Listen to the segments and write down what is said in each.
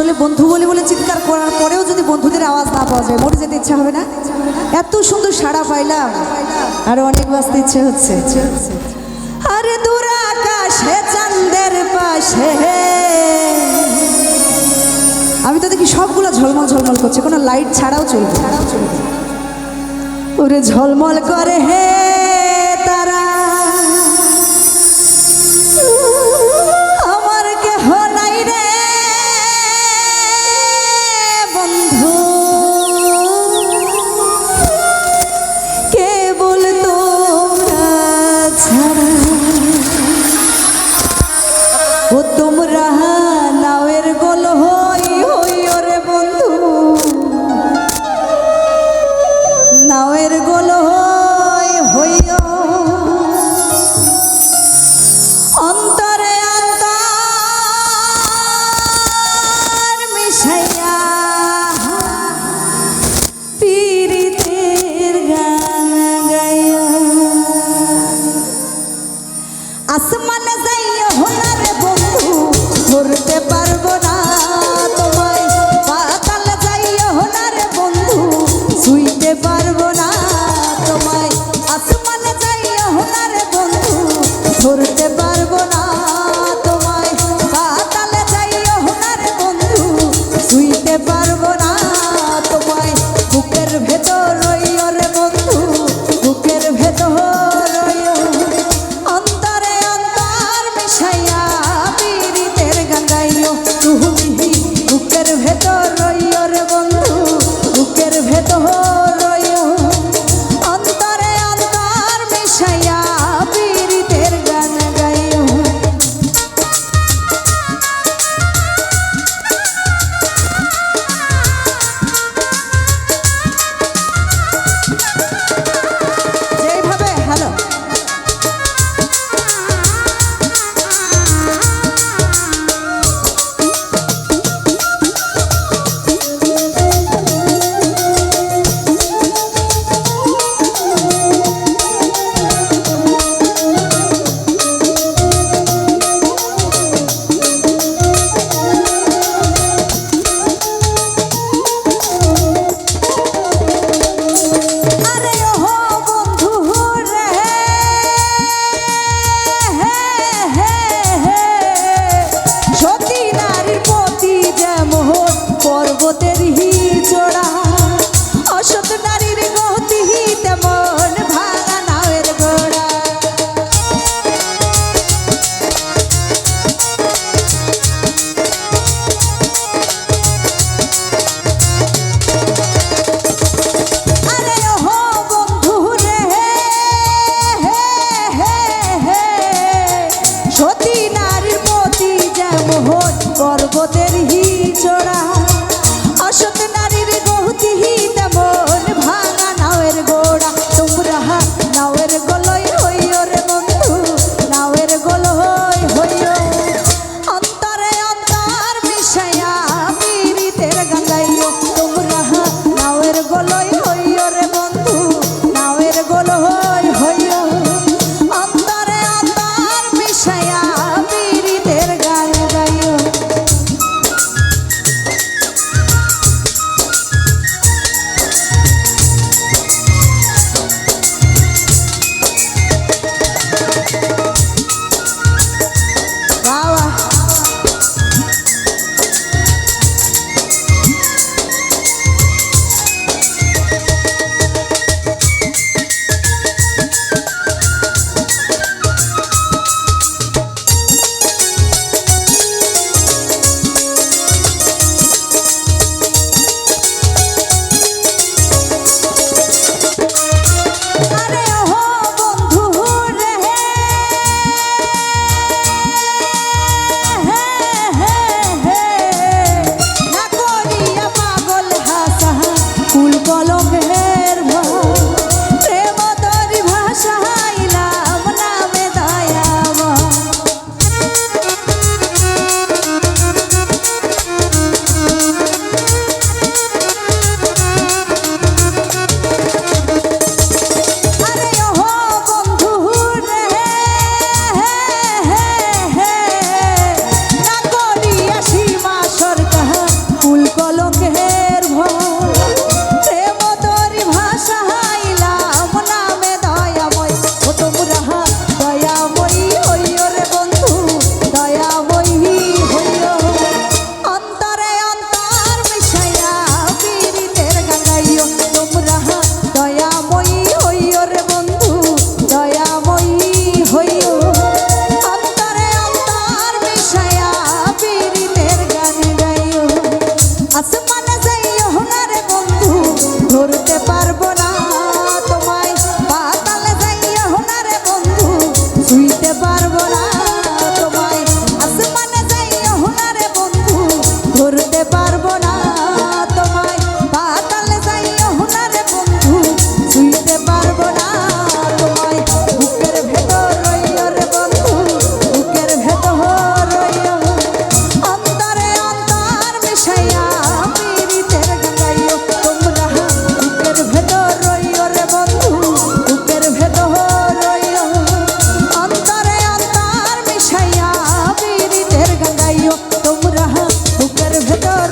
আসলে বন্ধু বলে বলে চিৎকার করার পরেও যদি বন্ধুদের আওয়াজ না পাওয়া যায়, মরে যেতে ইচ্ছা হবে না? এত সুন্দর সাড়া পাইলাম। আরও অনেক বাঁচতে ইচ্ছে হচ্ছে। আরে দূর আকাশে, চাঁদের পাশে। আমি তো দেখি সবগুলো ঝলমল ঝলমল করছে, কোনো লাইট ছাড়াও চলবে। ওরে ঝলমল করে হে মিশাইয়া পীড়িতের গান গাইয়া। আসমানে যাইয়া হোনার বন্ধু, ধরতে পারব না তোমায়। পাতালে যাইয়া হোনার বন্ধু, ছুঁইতে পারব না তোমায়। আসমানে যাইয়া হোনার বন্ধু, ধরতে পারব না পর্বতের হি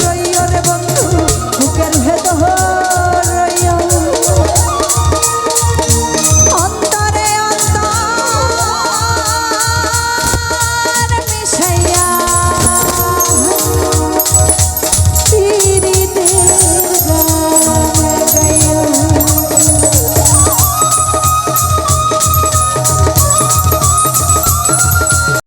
রইয় রে